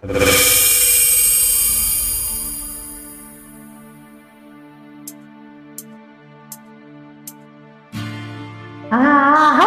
ああ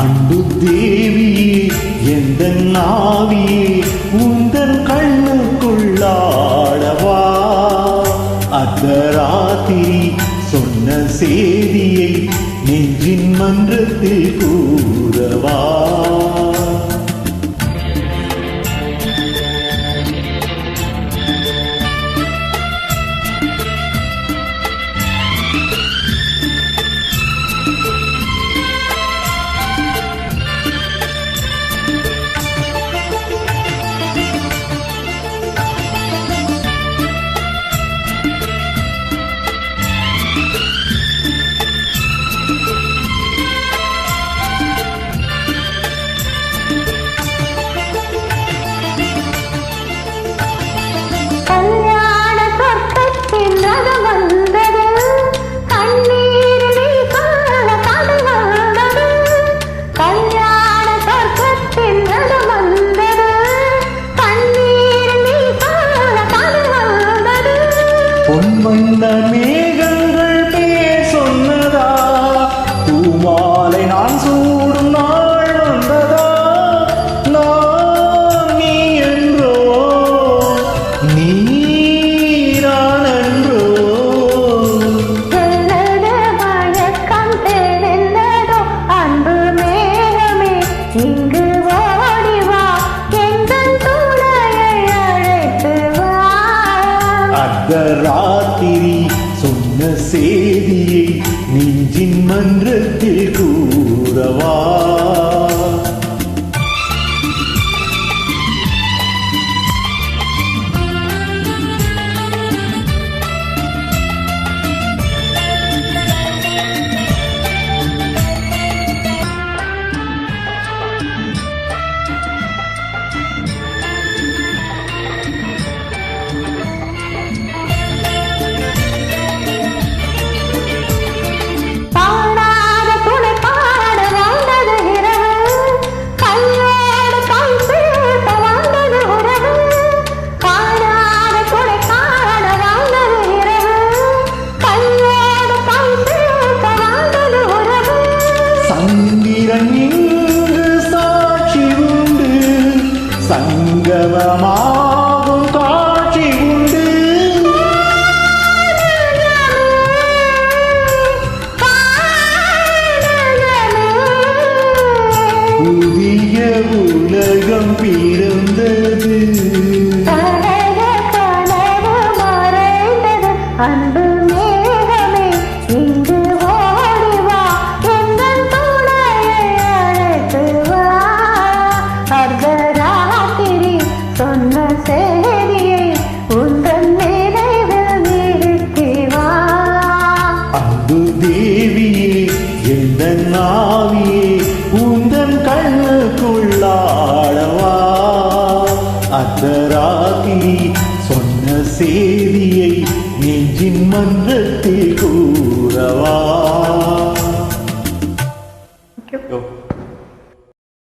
அன்பு தேவியே எந்த நாவியே உந்தன் கண்ணுக்குள்ளாடவா? அர்த்தராத்திரி சொன்ன செய்தியை நெஞ்சின் மன்றத்தில் கூறவா? பொன் வண்ணமே ராத்திரி சொன்ன செய்தியை நெஞ்சின் மன்றத்தில் சங்கமமா செய்தியை நெஞ்சின் மன்றத்தில் கூறவா?